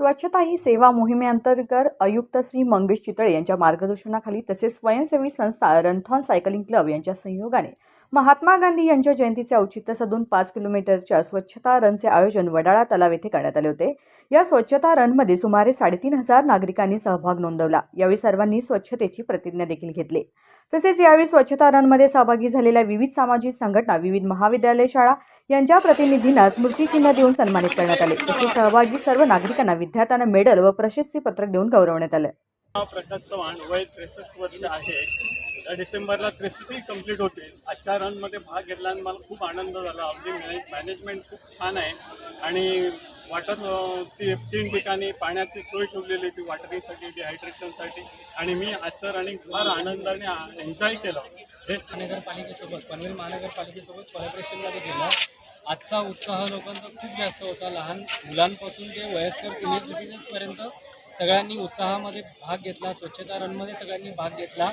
स्वच्छता ही सेवा मोहिमेअंतर्गत आयुक्त श्री मंगेश चितळे यांच्या मार्गदर्शनाखाली तसेच स्वयंसेवी संस्था रनथॉन सायकलिंग क्लब यांच्या सहयोगाने महात्मा गांधी यांच्या जयंतीचे औचित्य साधून पाच किलोमीटरच्या स्वच्छता रनचे आयोजन वडाळा तलाव येथे करण्यात आले होते. या स्वच्छता रनमध्ये सुमारे साडेतीन हजार नागरिकांनी सहभाग नोंदवला. यावेळी सर्वांनी स्वच्छतेची प्रतिज्ञा देखील घेतली. तसेच यावेळी स्वच्छता रनमध्ये सहभागी झालेल्या विविध सामाजिक संघटना विविध महाविद्यालय शाळा यांच्या प्रतिनिधींना स्मृतिचिन्ह देऊन सन्मानित करण्यात आले. तसेच सहभागी सर्व नागरिकांना विद्यार्थ्यांना मेडल व प्रशस्ती पत्रक देऊन गौरवण्यात आले. प्रकाश चव्हाण वय त्रेसष्ट वर्ष आहे. डिसेंबरला त्रेसष्टही कंप्लीट होते. आजच्या रनमध्ये भाग घेतला आणि मला खूप आनंद झाला. अगदी मॅनेज मॅनेजमेंट खूप छान आहे. आणि वॉटर ती तीन ठिकाणी पाण्याची सोय ठेवलेली होती वॉटरिंगसाठी डिहायड्रेशनसाठी आणि मी आजचं रनिंग फार आनंदाने एन्जॉय केलं. हे महानगरपालिकेसोबत पनवेल महानगरपालिकेसोबत कोलॅबरेशनमध्ये केलं आजचा उत्साह लोकांचा खूप जास्त होता. लहान मुलांपासून ते वयस्कर सिनियर सिटीजन्सपर्यंत सगळ्यांनी उत्साहामध्ये भाग घेतला स्वच्छता रनमध्ये सगळ्यांनी भाग घेतला.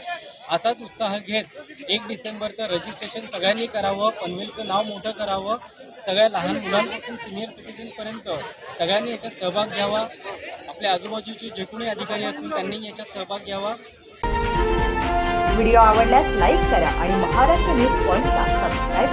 असाच उत्साह घेत एक डिसेंबरचं रजिस्ट्रेशन सगळ्यांनी करावं पनवेलचं नाव मोठं करावं सगळ्या लहान मुलांपासून सिनियर सिटीजनपर्यंत सगळ्यांनी याच्यात सहभाग घ्यावा. आपल्या आजूबाजूचे जे कोणी अधिकारी असतील त्यांनी याच्यात सहभाग घ्यावा. व्हिडिओ आवडल्यास लाईक करा आणि महाराष्ट्र न्यूज पॉईंटला सबस्क्राईब